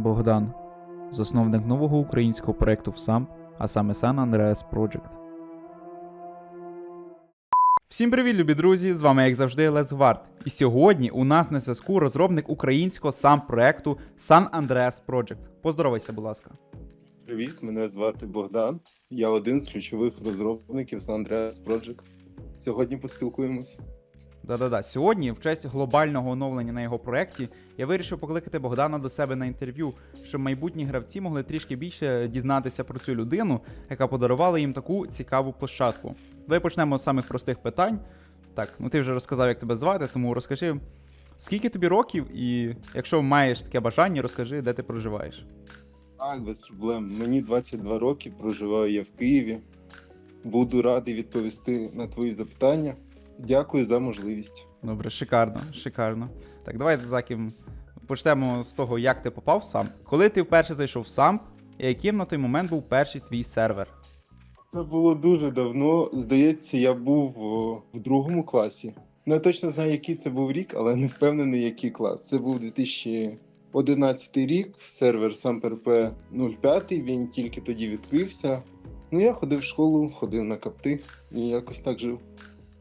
Богдан, засновник нового українського проєкту ВСАМ, а саме San Andreas Project. Всім привіт, любі друзі! З вами, як завжди, Лес Гвард. І сьогодні у нас на зв'язку розробник українського сам проекту San Andreas Project. Поздоровайся, будь ласка. Привіт, мене звати Богдан. Я один з ключових розробників San Andreas Project. Сьогодні поспілкуємось. Да-да-да. Сьогодні, в честь глобального оновлення на його проєкті, я вирішив покликати Богдана до себе на інтерв'ю, щоб майбутні гравці могли трішки більше дізнатися про цю людину, яка подарувала їм таку цікаву площадку. Давай почнемо з самих простих питань. Так, ну ти вже розказав, як тебе звати, тому розкажи, скільки тобі років, і якщо маєш таке бажання, розкажи, де ти проживаєш. Так, без проблем. Мені 22 роки, проживаю я в Києві. Буду радий відповісти на твої запитання. Дякую за можливість. Добре, шикарно, шикарно. Так, давай Заків, почнемо з того, як ти попав в сам. Коли ти вперше зайшов в сам, і яким на той момент був перший твій сервер? Це було дуже давно. Здається, я був о, в другому класі. Не точно знаю, який це був рік, але не впевнений, який клас. Це був 2011 рік, сервер SamPRP 05, він тільки тоді відкрився. Ну, я ходив в школу, ходив на капти і якось так жив.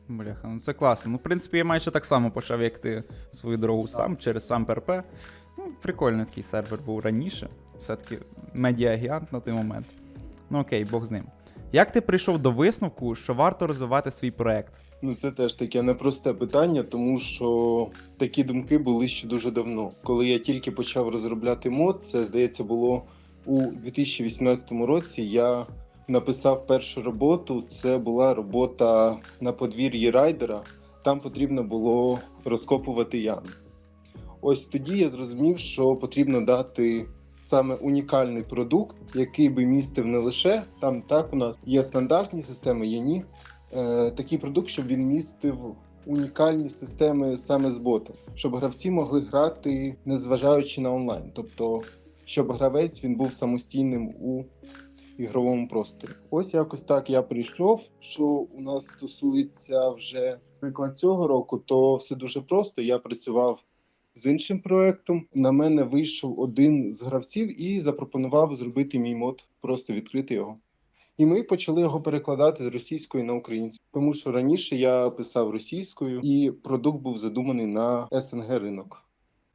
Бляха, ну це класно. Ну, в принципі, я майже так само почав, як ти свою дорогу сам через сам ПРП. Ну, прикольний такий сервер був раніше. Все-таки медіагіант на той момент. Ну окей, Бог з ним. Як ти прийшов до висновку, що варто розвивати свій проект? Ну, це теж таке непросте питання, тому що такі думки були ще дуже давно. Коли я тільки почав розробляти мод, це здається було у 2018 році. Я написав першу роботу. Це була робота на подвір'ї райдера. Там потрібно було розкопувати ями. Ось тоді я зрозумів, що потрібно дати саме унікальний продукт, який би містив не лише там так у нас є стандартні системи, є ні е, такий продукт, щоб він містив унікальні системи саме з ботом, щоб гравці могли грати, незважаючи на онлайн. Тобто, щоб гравець він був самостійним у ігровому просторі. Ось якось так я прийшов. Що у нас стосується вже приклад цього року, то все дуже просто. Я працював. З іншим проектом на мене вийшов один з гравців і запропонував зробити мій мод, просто відкрити його. І ми почали його перекладати з російської на українську, тому що раніше я писав російською, і продукт був задуманий на СНГ ринок.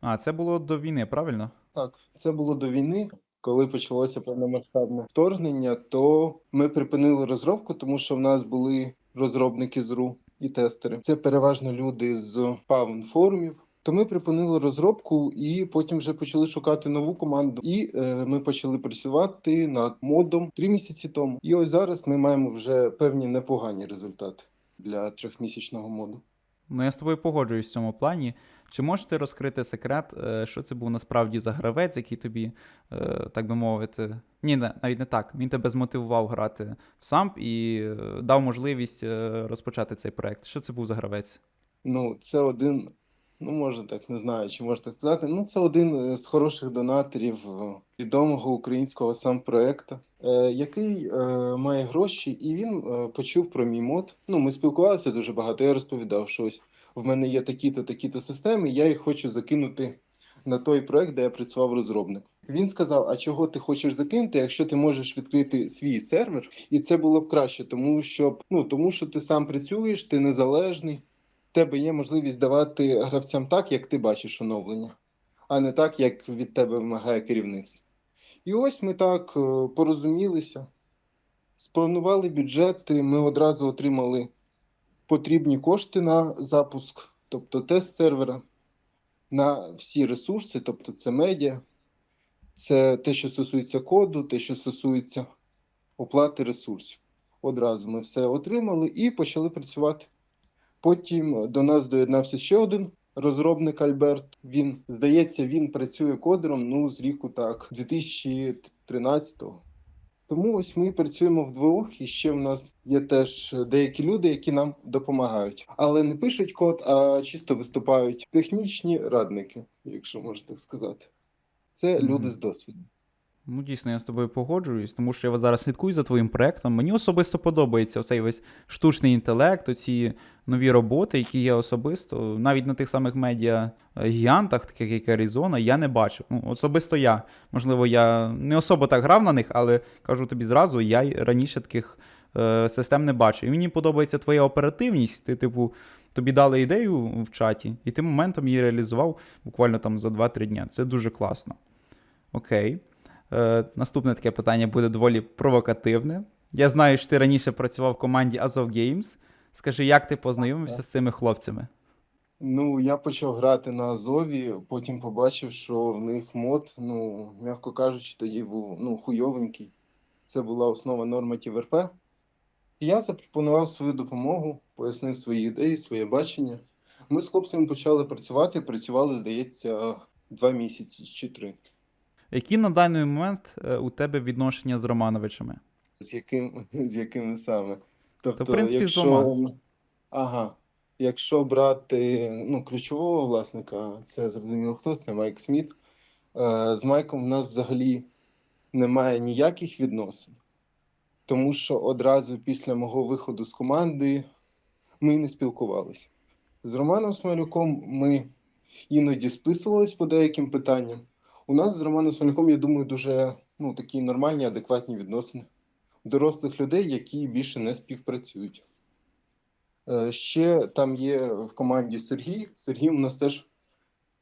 А, це було до війни, правильно? Так, це було до війни. Коли почалося повномасштабне вторгнення, то ми припинили розробку, тому що в нас були розробники з РУ і тестери. Це переважно люди з павн форумів. То ми припинили розробку і потім вже почали шукати нову команду. І е, ми почали працювати над модом три місяці тому. І ось зараз ми маємо вже певні непогані результати для трьохмісячного моду. Ну, я з тобою погоджуюсь в цьому плані. Чи можеш ти розкрити секрет, е, що це був насправді за гравець, який тобі, е, так би мовити, ні, навіть не так. Він тебе змотивував грати в самп і е, дав можливість розпочати цей проект. Що це був за гравець? Ну, це один, ну може так, не знаю, чи можна так сказати. Ну, це один з хороших донаторів відомого українського сам проекту, е, який має гроші, і він почув про мій мод. Ну, ми спілкувалися дуже багато. Я розповідав, що ось в мене є такі-то, такі-то системи, я їх хочу закинути на той проект, де я працював розробник. Він сказав: А чого ти хочеш закинути, якщо ти можеш відкрити свій сервер, і це було б краще, тому що ну тому, що ти сам працюєш, ти незалежний в тебе є можливість давати гравцям так, як ти бачиш оновлення, а не так, як від тебе вимагає керівництво. І ось ми так е, порозумілися, спланували бюджети, ми одразу отримали потрібні кошти на запуск, тобто тест сервера, на всі ресурси, тобто це медіа, це те, що стосується коду, те, що стосується оплати ресурсів. Одразу ми все отримали і почали працювати. Потім до нас доєднався ще один розробник Альберт. Він, здається, він працює кодером ну, з ріку так, 2013-го. Тому ось ми працюємо вдвох, і ще в нас є теж деякі люди, які нам допомагають. Але не пишуть код, а чисто виступають технічні радники, якщо можна так сказати. Це люди з досвідом. Ну, дійсно, я з тобою погоджуюсь, тому що я зараз слідкую за твоїм проектом. Мені особисто подобається оцей весь штучний інтелект, оці нові роботи, які я особисто, навіть на тих самих медіа гігантах, таких як Arizona, я не бачив. Ну, особисто я. Можливо, я не особо так грав на них, але кажу тобі зразу, я раніше таких е, систем не бачив. І мені подобається твоя оперативність. Ти, типу, тобі дали ідею в чаті, і ти моментом її реалізував буквально там за 2-3 дня. Це дуже класно. Окей. Е, наступне таке питання буде доволі провокативне. Я знаю, що ти раніше працював в команді Azov Games. Скажи, як ти познайомився з цими хлопцями? Ну, я почав грати на Азові, потім побачив, що в них мод, ну, м'яко кажучи, тоді був ну, хуйовенький. Це була основа норматив РП. І я запропонував свою допомогу, пояснив свої ідеї, своє бачення. Ми з хлопцями почали працювати, працювали, здається, два місяці чи три. Які на даний момент е, у тебе відношення з Романовичами? З яким, з якими саме? Тобто, в принципі, з якщо, ага, якщо брати ну, ключового власника, це зрозуміло хто, це Майк Сміт. Е, з Майком в нас взагалі немає ніяких відносин, тому що одразу після мого виходу з команди ми не спілкувалися. З Романом Смолюком ми іноді списувались по деяким питанням. У нас з Романом Смолюком, я думаю, дуже ну, такі нормальні, адекватні відносини дорослих людей, які більше не співпрацюють. Е, Ще там є в команді Сергій. З Сергієм у нас теж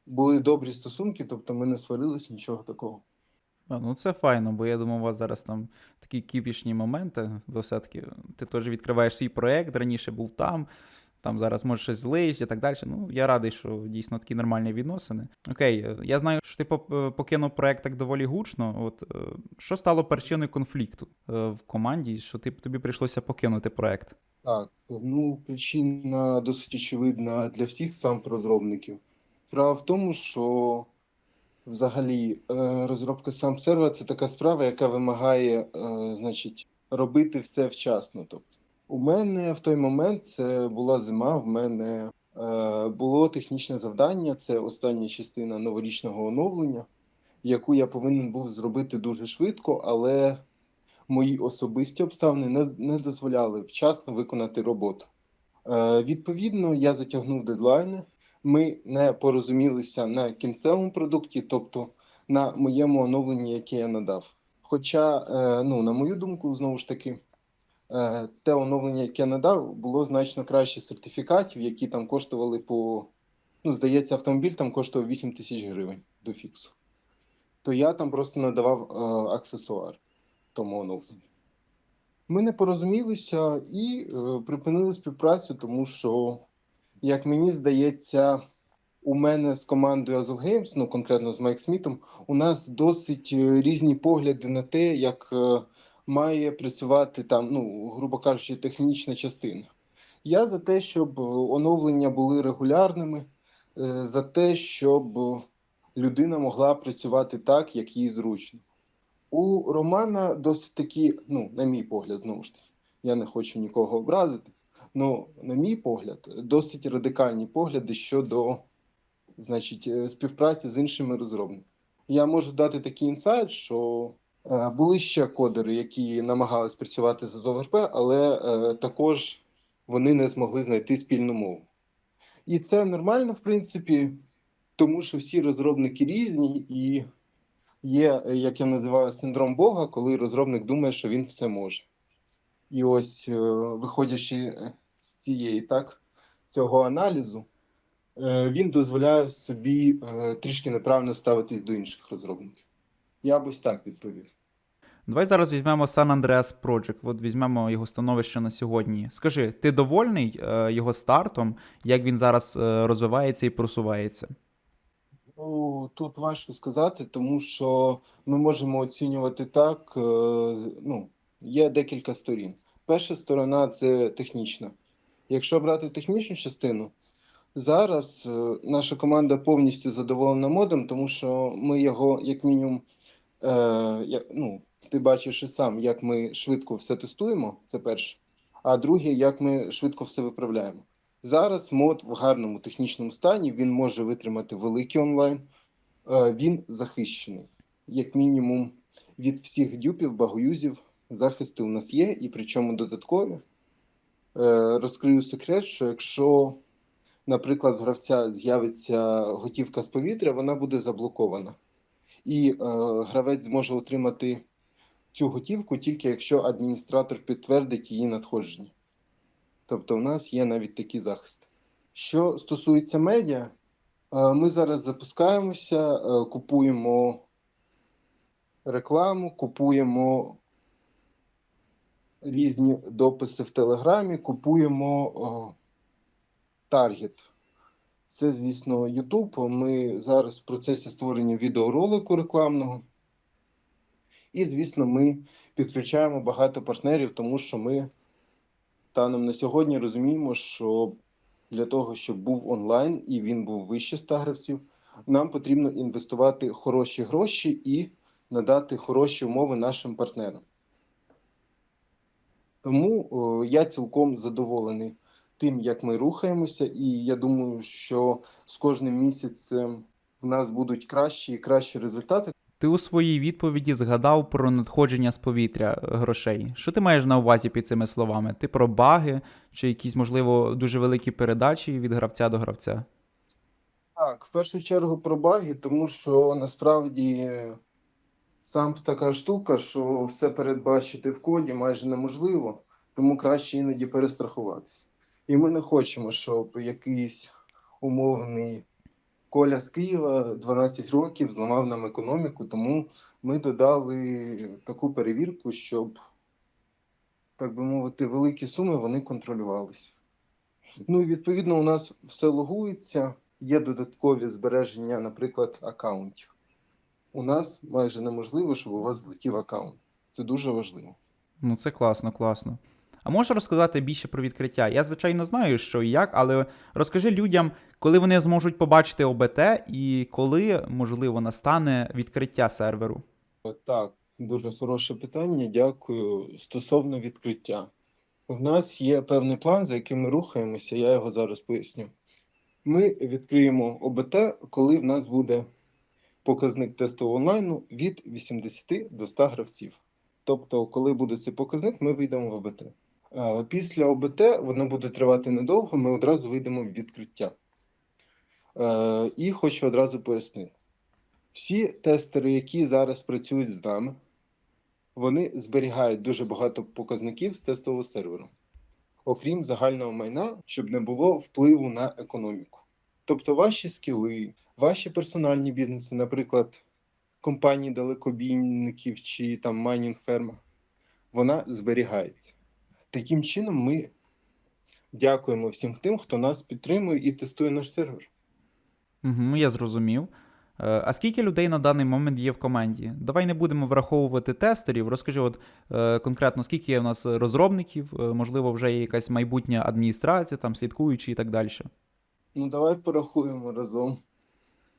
були добрі стосунки, тобто ми не сварились, нічого такого. А, ну це файно, бо я думав, у вас зараз там такі кіпішні моменти, бо все-таки ти теж відкриваєш свій проєкт, раніше був там, там зараз може щось злить і так далі. Ну, я радий, що дійсно такі нормальні відносини. Окей, е, я знаю, що ти е, покинув проєкт так доволі гучно. От е, що стало причиною конфлікту в команді, що ти, тобі прийшлося покинути проєкт? Так, ну причина досить очевидна для всіх сам розробників. Справа в тому, що взагалі розробка сам сервера це така справа, яка вимагає, значить, робити все вчасно. Тобто, у мене в той момент це була зима, в мене е, було технічне завдання, це остання частина новорічного оновлення, яку я повинен був зробити дуже швидко, але мої особисті обставини не, не дозволяли вчасно виконати роботу. Е, відповідно, я затягнув дедлайни. Ми не порозумілися на кінцевому продукті, тобто на моєму оновленні, яке я надав. Хоча, е, ну, на мою думку, знову ж таки, те оновлення, яке надав, було значно краще сертифікатів, які там коштували по. Ну, здається, автомобіль там коштував 8 тисяч гривень до фіксу. То я там просто надавав е, аксесуар тому оновленню. Ми не порозумілися і е, припинили співпрацю, тому що, як мені здається, у мене з командою Azov Games, ну конкретно з Майк Смітом, у нас досить е, різні погляди на те, як е, має працювати там, ну, грубо кажучи, технічна частина. Я за те, щоб е, оновлення були регулярними, е, за те, щоб людина могла працювати так, як їй зручно. У Романа досить такі, ну, на мій погляд, знову ж таки, я не хочу нікого образити. Ну, на мій погляд, досить радикальні погляди щодо значить, е, співпраці з іншими розробниками. Я можу дати такий інсайт, що були ще кодери, які намагались працювати з АЗОВРП, але е, також вони не змогли знайти спільну мову. І це нормально, в принципі, тому що всі розробники різні, і є, е, як я називаю, синдром Бога, коли розробник думає, що він все може. І ось, е, виходячи е, з цієї так, цього аналізу, е, він дозволяє собі е, трішки неправильно ставитись до інших розробників. Я б ось так відповів. Давай зараз візьмемо San Andreas Project, от візьмемо його становище на сьогодні. Скажи, ти довольний е, його стартом, як він зараз е, розвивається і просувається? Ну, тут важко сказати, тому що ми можемо оцінювати так. е, Ну, є декілька сторін. Перша сторона це технічна. Якщо брати технічну частину, зараз наша команда повністю задоволена модом, тому що ми його, як мінімум, як, ну, ти бачиш і сам, як ми швидко все тестуємо, це перше. А друге, як ми швидко все виправляємо. Зараз мод в гарному технічному стані, він може витримати великий онлайн, е, він захищений. Як мінімум, від всіх дюпів, багоюзів захисти у нас є, і причому додаткові. Е, розкрию секрет, що якщо, наприклад, в гравця з'явиться готівка з повітря, вона буде заблокована. І е, гравець зможе отримати цю готівку тільки якщо адміністратор підтвердить її надходження. Тобто, в нас є навіть такий захист. Що стосується медіа, е, ми зараз запускаємося, е, купуємо рекламу, купуємо різні дописи в Телеграмі, купуємо таргет. Це, звісно, YouTube. Ми зараз в процесі створення відеоролику рекламного. І, звісно, ми підключаємо багато партнерів, тому що ми станом на сьогодні розуміємо, що для того, щоб був онлайн і він був вище 100 гравців, нам потрібно інвестувати хороші гроші і надати хороші умови нашим партнерам. Тому о, я цілком задоволений тим, як ми рухаємося, і я думаю, що з кожним місяцем в нас будуть кращі і кращі результати. Ти у своїй відповіді згадав про надходження з повітря грошей. Що ти маєш на увазі під цими словами? Ти про баги чи якісь, можливо, дуже великі передачі від гравця до гравця? Так, в першу чергу про баги, тому що насправді сам така штука, що все передбачити в коді майже неможливо, тому краще іноді перестрахуватися. І ми не хочемо, щоб якийсь умовний Коля з Києва 12 років зламав нам економіку, тому ми додали таку перевірку, щоб, так би мовити, великі суми вони контролювалися. Ну і відповідно у нас все логується, є додаткові збереження, наприклад, аккаунтів. У нас майже неможливо, щоб у вас злетів аккаунт. Це дуже важливо. Ну, це класно, класно. А можеш розказати більше про відкриття? Я, звичайно, знаю, що і як, але розкажи людям, коли вони зможуть побачити ОБТ і коли, можливо, настане відкриття серверу. Так, дуже хороше питання. Дякую. Стосовно відкриття. В нас є певний план, за яким ми рухаємося, я його зараз поясню. Ми відкриємо ОБТ, коли в нас буде показник тестового онлайну від 80 до 100 гравців. Тобто, коли буде цей показник, ми вийдемо в ОБТ. Після ОБТ воно буде тривати недовго, ми одразу вийдемо в відкриття. Е, І хочу одразу пояснити. Всі тестери, які зараз працюють з нами, вони зберігають дуже багато показників з тестового серверу, окрім загального майна, щоб не було впливу на економіку. Тобто ваші скіли, ваші персональні бізнеси, наприклад, компанії далекобійників чи там майнінг ферма, вона зберігається. Таким чином, ми дякуємо всім тим, хто нас підтримує і тестує наш сервер. Угу, я зрозумів. Е, А скільки людей на даний момент є в команді? Давай не будемо враховувати тестерів. Розкажи, от е, конкретно, скільки є у нас розробників, е, можливо, вже є якась майбутня адміністрація, там слідкуючі і так далі. Ну, давай порахуємо разом.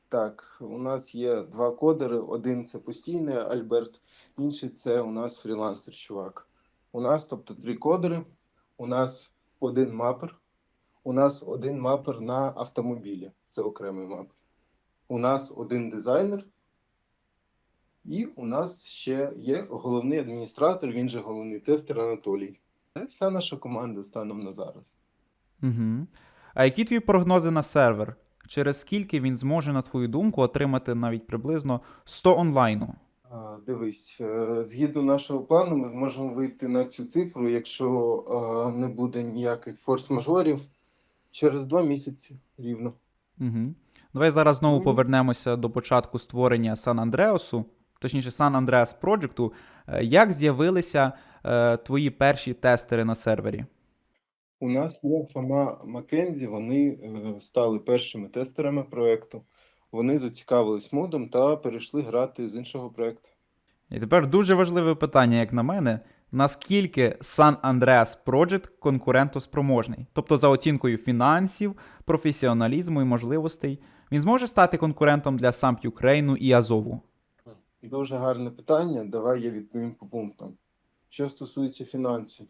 Так, у нас є два кодери. Один це постійний Альберт, інший це у нас фрілансер, чувак. У нас, тобто, три кодери, у нас один мапер, у нас один мапер на автомобілі, це окремий мапер. У нас один дизайнер, і у нас ще є головний адміністратор, він же головний тестер Анатолій. Це вся наша команда станом на зараз. Угу. А які твої прогнози на сервер? Через скільки він зможе, на твою думку, отримати навіть приблизно 100 онлайну? Дивись, е, згідно нашого плану, ми зможемо вийти на цю цифру, якщо не буде ніяких форс-мажорів, через два місяці рівно. Угу. Давай зараз знову Ну. повернемося до початку створення Сан Андреасу, точніше, Сан Андреас. Е, Як з'явилися е, твої перші тестери на сервері? У нас є Фома Маккензі, вони е, стали першими тестерами проекту. Вони зацікавились модом та перейшли грати з іншого проекту. І тепер дуже важливе питання, як на мене. Наскільки San Andreas Project конкурентоспроможний? Тобто за оцінкою фінансів, професіоналізму і можливостей, він зможе стати конкурентом для SAMP Ukraine і Азову? Дуже гарне питання. Давай я відповім по пунктам. Що стосується фінансів,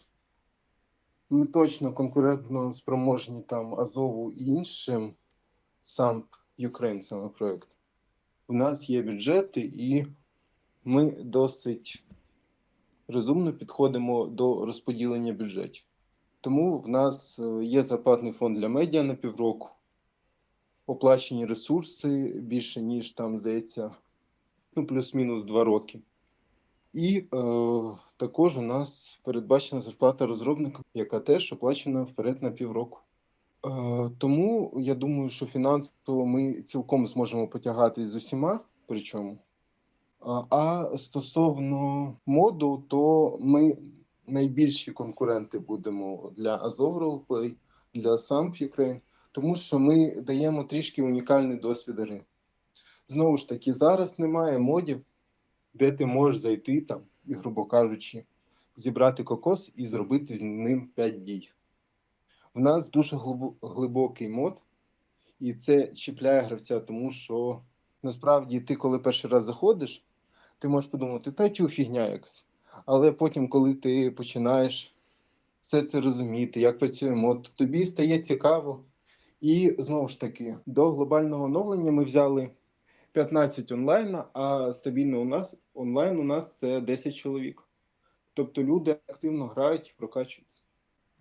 ми точно конкурентно спроможні там Азову і іншим сам Ukraine саме проект. У нас є бюджети і ми досить розумно підходимо до розподілення бюджетів. Тому в нас е, є зарплатний фонд для медіа на півроку, оплачені ресурси більше, ніж там, здається, ну, плюс-мінус два роки. І е, також у нас передбачена зарплата розробникам, яка теж оплачена вперед на півроку. Е, тому я думаю, що фінансово ми цілком зможемо потягатись з усіма. Причому. А, стосовно моду, то ми найбільші конкуренти будемо для Azov Roleplay, для Samp Ukraine, тому що ми даємо трішки унікальний досвід гри. Знову ж таки, зараз немає модів, де ти можеш зайти там грубо кажучи, зібрати кокос і зробити з ним 5 дій. В нас дуже глибокий мод, і це чіпляє гравця, тому що насправді ти, коли перший раз заходиш, ти можеш подумати, та тю фігня якась. Але потім, коли ти починаєш все це розуміти, як працює мод, то тобі стає цікаво. І знову ж таки, до глобального оновлення ми взяли 15 онлайн, а стабільно у нас онлайн у нас це 10 чоловік. Тобто люди активно грають прокачуються.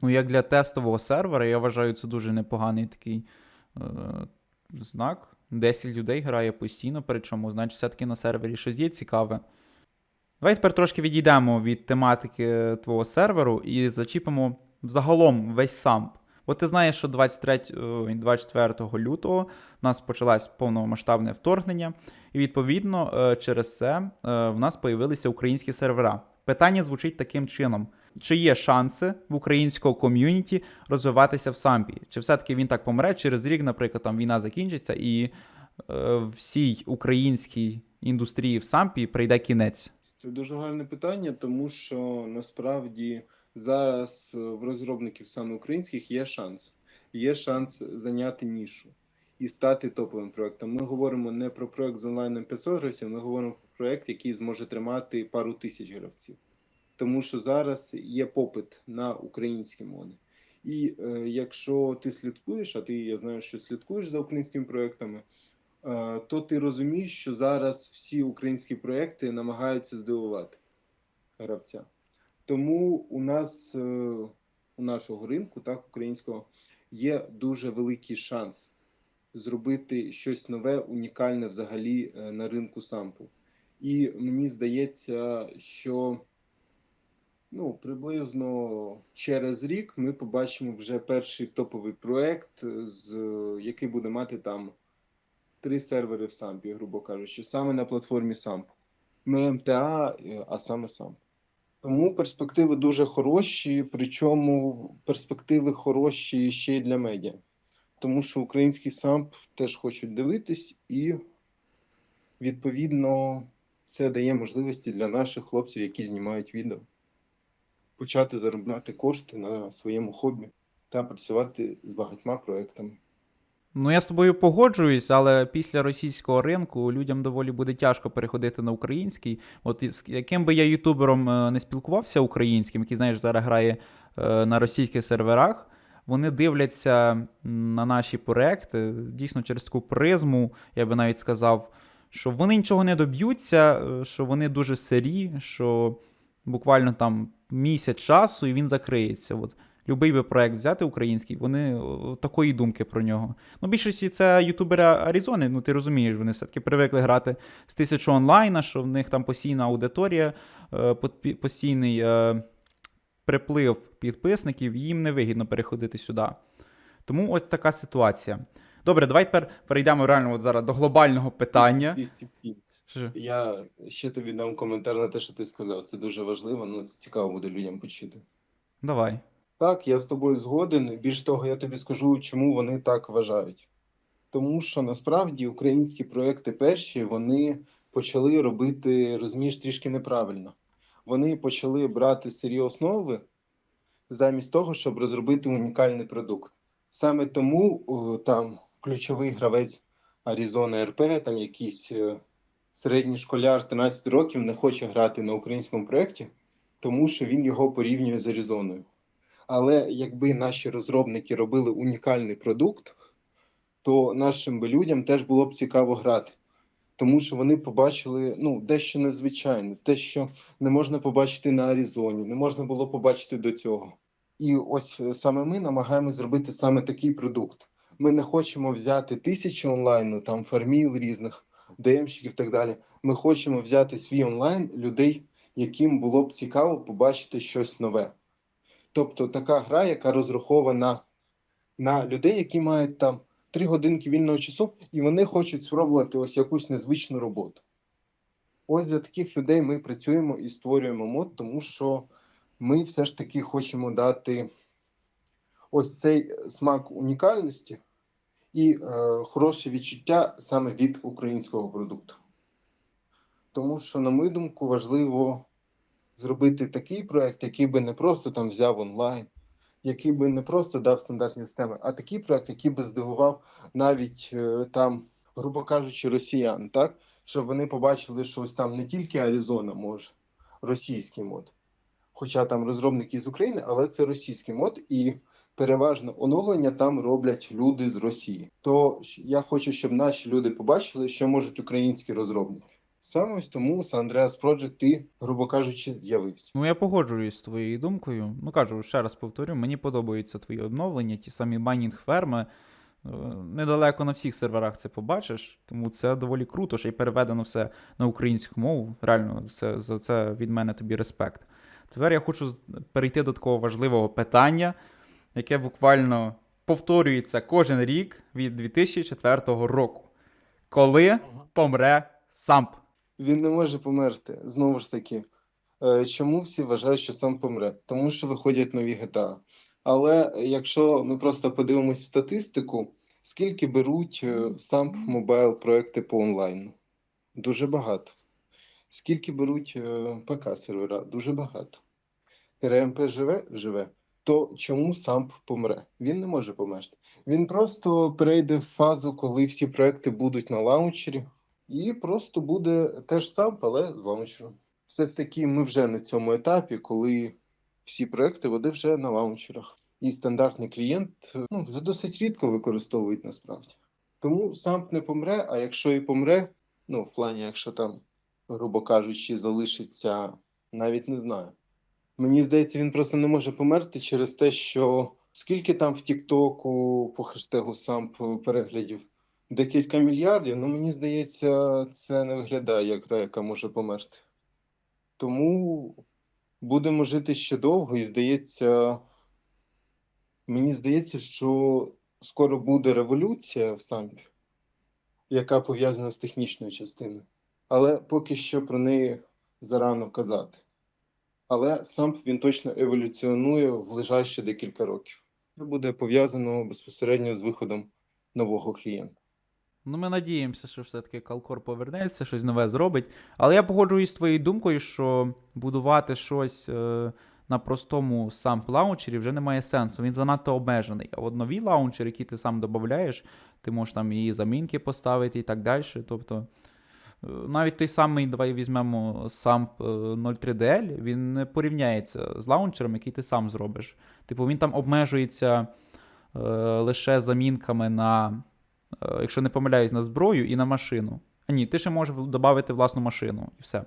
Ну, як для тестового сервера, я вважаю, це дуже непоганий такий е, знак. 10 людей грає постійно, причому, значить, все-таки на сервері щось є цікаве. Давай тепер трошки відійдемо від тематики твого серверу і зачіпимо взагалом весь самп. Бо ти знаєш, що 23 24 лютого в нас почалось повномасштабне вторгнення, і відповідно е, через це е, в нас появилися українські сервера. Питання звучить таким чином: чи є шанси в українського ком'юніті розвиватися в сампі? Чи все-таки він так помре через рік, наприклад, там війна закінчиться, і е, всій українській індустрії в сампі прийде кінець? Це дуже гарне питання, тому що насправді зараз е, в розробників саме українських є шанс. Є шанс зайняти нішу і стати топовим проектом. Ми говоримо не про проект з онлайном 500 гравців, ми говоримо про проект, який зможе тримати пару тисяч гравців. Тому що зараз є попит на українські моди. І е, якщо ти слідкуєш, а ти я знаю, що слідкуєш за українськими проектами, е, то ти розумієш, що зараз всі українські проекти намагаються здивувати гравця. Тому у нас, е, у нашого ринку, так, українського, є дуже великий шанс зробити щось нове, унікальне взагалі е, на ринку сампу. І мені здається, що ну, приблизно через рік ми побачимо вже перший топовий проект, е, з, який буде мати там три сервери в сампі, грубо кажучи, саме на платформі самп. Не МТА, е, а саме самп. Тому перспективи дуже хороші, причому перспективи хороші ще й для медіа. Тому що український самп теж хочуть дивитись, і відповідно це дає можливості для наших хлопців, які знімають відео, почати заробляти кошти на своєму хобі та працювати з багатьма проектами. Ну, я з тобою погоджуюсь, але після російського ринку людям доволі буде тяжко переходити на український. От із яким би я ютубером е, не спілкувався українським, який, знаєш, зараз грає е, на російських серверах, вони дивляться на наші проекти дійсно через таку призму, я би навіть сказав, що вони нічого не доб'ються, е, що вони дуже сирі, що буквально там місяць часу і він закриється. От. Любий би проект взяти український, вони такої думки про нього. Ну, більшості це ютубери Аризони, ну ти розумієш, вони все-таки привикли грати з тисячу онлайна, що в них там постійна аудиторія, е, постійний е, приплив підписників, їм не вигідно переходити сюди. Тому ось така ситуація. Добре, давай тепер перейдемо реально от зараз до глобального питання. Що? Я ще тобі дам коментар на те, що ти сказав. Це дуже важливо, ну це цікаво буде людям почути. Давай. Так, я з тобою згоден. Більш того, я тобі скажу, чому вони так вважають. Тому що насправді українські проекти перші вони почали робити, розумієш, трішки неправильно. Вони почали брати сирі основи замість того, щоб розробити унікальний продукт. Саме тому там ключовий гравець Arizona РП, там якийсь е, середній школяр 13 років не хоче грати на українському проєкті, тому що він його порівнює з Аризоною. Але якби наші розробники робили унікальний продукт, то нашим би людям теж було б цікаво грати. тому що вони побачили ну, дещо незвичайне, те, що не можна побачити на Аризоні, не можна було побачити до цього. І ось е, саме ми намагаємося зробити саме такий продукт. Ми не хочемо взяти тисячі онлайну, там фарміл різних, ДМщиків і так далі. Ми хочемо взяти свій онлайн людей, яким було б цікаво побачити щось нове. Тобто така гра, яка розрахована на людей, які мають там три годинки вільного часу, і вони хочуть спробувати ось якусь незвичну роботу. Ось для таких людей ми працюємо і створюємо мод, тому що ми все ж таки хочемо дати ось цей смак унікальності і е, хороше відчуття саме від українського продукту. Тому що, на мою думку, важливо зробити такий проект, який би не просто там взяв онлайн, який би не просто дав стандартні системи, а такий проект, який би здивував навіть е, там, грубо кажучи, росіян, так? Щоб вони побачили, що ось там не тільки Аризона може, російський мод. Хоча там розробники з України, але це російський мод, і переважно оновлення там роблять люди з Росії. То я хочу, щоб наші люди побачили, що можуть українські розробники. Саме ось тому Andreas Project і, грубо кажучи, з'явився. Ну, я погоджуюсь з твоєю думкою. Ну кажу, ще раз повторю, мені подобаються твої обновлення, ті самі майнінг ферми. Е, Недалеко на всіх серверах це побачиш, тому це доволі круто, що й переведено все на українську мову. Реально, це, за це від мене тобі респект. Тепер я хочу перейти до такого важливого питання, яке буквально повторюється кожен рік від 2004 року. Коли помре Самп? Він не може померти. Знову ж таки. Е, Чому всі вважають, що сам помре? Тому що виходять нові GTA. Але якщо ми просто подивимось в статистику, скільки беруть е, сам мобайл проекти по онлайну? Дуже багато. Скільки беруть е, ПК сервера? Дуже багато. РМП живе? Живе. То чому сам помре? Він не може померти. Він просто перейде в фазу, коли всі проекти будуть на лаунчері, і просто буде теж сам, але з лаунчером. Все ж таки, ми вже на цьому етапі, коли всі проекти вони вже на лаунчерах. І стандартний клієнт ну, досить рідко використовують насправді. Тому сам не помре, а якщо і помре, ну, в плані, якщо там, грубо кажучи, залишиться, навіть не знаю. Мені здається, він просто не може померти через те, що скільки там в Тіктоку по хештегу сам переглядів декілька мільярдів, ну мені здається, це не виглядає як гра, яка може померти. Тому будемо жити ще довго, і здається, мені здається, що скоро буде революція в сампі, яка пов'язана з технічною частиною. Але поки що про неї зарано казати. Але самп він точно еволюціонує в ближайші декілька років. Це буде пов'язано безпосередньо з виходом нового клієнта. Ну, ми надіємося, що все-таки Калкор повернеться, щось нове зробить. Але я погоджуюсь з твоєю думкою, що будувати щось е, на простому самп лаунчері вже немає сенсу. Він занадто обмежений. А от нові лаунчери, які ти сам додаєш, ти можеш там і замінки поставити і так далі. Тобто, навіть той самий, давай візьмемо е, 03DL, він не порівняється з лаунчером, який ти сам зробиш. Типу, він там обмежується е, лише замінками на е, якщо не помиляюсь, на зброю і на машину. А ні, ти ще можеш додати власну машину і все.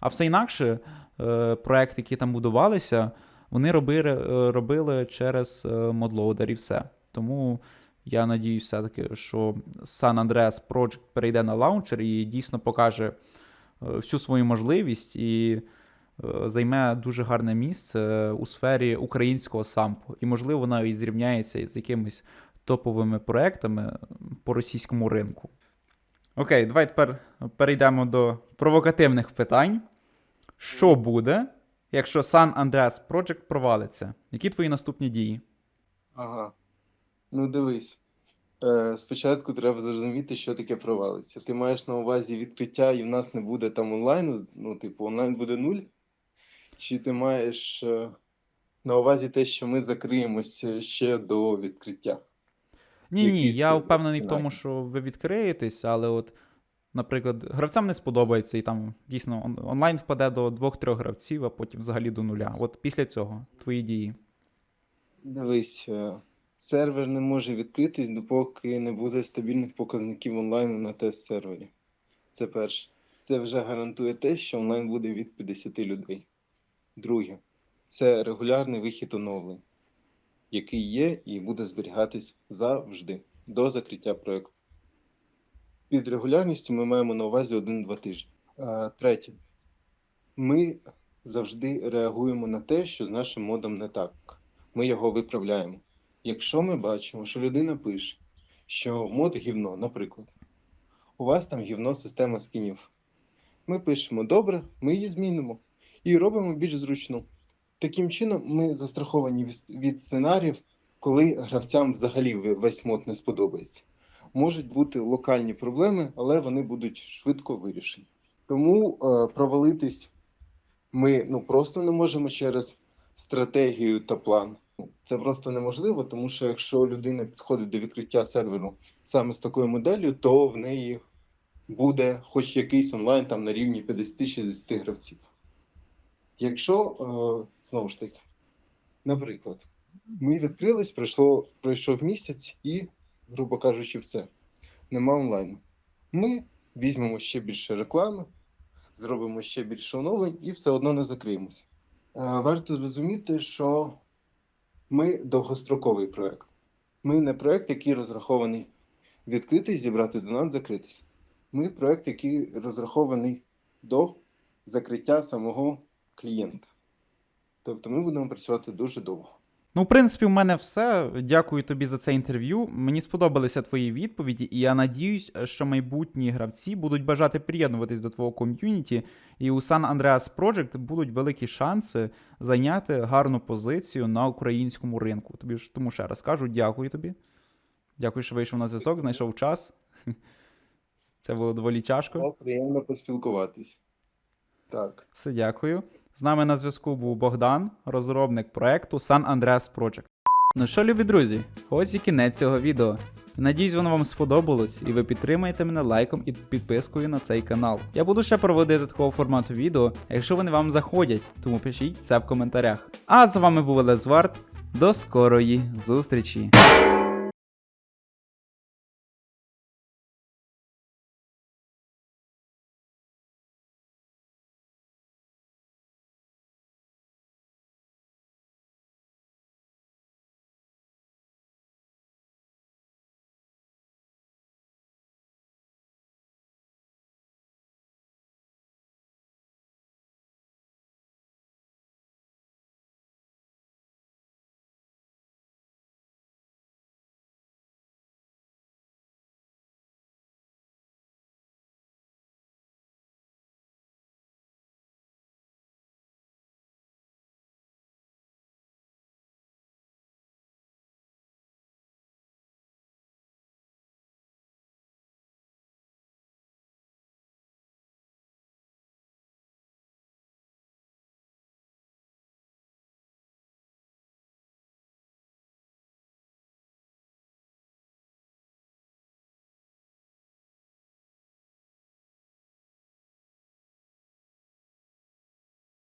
А все інакше, е, проекти, які там будувалися, вони робили, е, робили через е, модлоудер і все. Тому я надіюсь, все-таки, що San Andreas Project перейде на лаунчер і дійсно покаже е, всю свою можливість і е, займе дуже гарне місце у сфері українського сампу. І, можливо, навіть зрівняється з якимись топовими проектами по російському ринку. Окей, давай тепер перейдемо до провокативних питань. Що буде, якщо San Andreas Project провалиться? Які твої наступні дії? Ага. Ну дивись. Е, спочатку треба зрозуміти, що таке провалиться. Ти маєш на увазі відкриття, і в нас не буде там онлайну, ну, типу, онлайн буде нуль. Чи ти маєш е, на увазі те, що ми закриємося ще до відкриття? Ні, ні, я е, впевнений в тому, що ви відкриєтесь, але от, наприклад, гравцям не сподобається, і там дійсно он- онлайн впаде до двох-трьох гравців, а потім взагалі до нуля. От після цього твої дії. Дивись, е, сервер не може відкритись, допоки не буде стабільних показників онлайну на тест-сервері. Це перше. Це вже гарантує те, що онлайн буде від 50 людей. Друге, це регулярний вихід оновлень, який є і буде зберігатись завжди до закриття проєкту. Під регулярністю ми маємо на увазі 1-2 тижні. Третє. Ми завжди реагуємо на те, що з нашим модом не так. Ми його виправляємо. Якщо ми бачимо, що людина пише, що мод гівно, наприклад, у вас там гівно система скінів. Ми пишемо добре, ми її змінимо і робимо більш зручну. Таким чином, ми застраховані від- сценаріїв, коли гравцям взагалі весь мод не сподобається. Можуть бути локальні проблеми, але вони будуть швидко вирішені. Тому е, провалитись ми ну, просто не можемо через стратегію та план. Ну, Це просто неможливо, тому що якщо людина підходить до відкриття серверу саме з такою моделлю, то в неї буде хоч якийсь онлайн там на рівні 50-60 гравців. Якщо, е, знову ж таки, наприклад, ми відкрились, пройшло, пройшов місяць і, грубо кажучи, все. Нема онлайну. Ми візьмемо ще більше реклами, зробимо ще більше оновлень і все одно не закриємося. Е, Варто розуміти, що ми довгостроковий проект. Ми не проект, який розрахований відкритись, зібрати донат, закритись. Ми проект, який розрахований до закриття самого клієнта. Тобто ми будемо працювати дуже довго. Ну, в принципі, у мене все. Дякую тобі за це інтерв'ю. Мені сподобалися твої відповіді, і я надіюсь, що майбутні гравці будуть бажати приєднуватись до твого ком'юніті, і у San Andreas Project будуть великі шанси зайняти гарну позицію на українському ринку. Тобі ж тому ще раз кажу, дякую тобі. Дякую, що вийшов на зв'язок, знайшов час. Це було доволі тяжко. Було приємно поспілкуватись. Так. Все, дякую. З нами на зв'язку був Богдан, розробник проекту San Andreas Project. Ну що, любі друзі, ось і кінець цього відео. Надіюсь, воно вам сподобалось, і ви підтримаєте мене лайком і підпискою на цей канал. Я буду ще проводити такого формату відео, якщо вони вам заходять, тому пишіть це в коментарях. А з вами був Лезвард. До скорої зустрічі!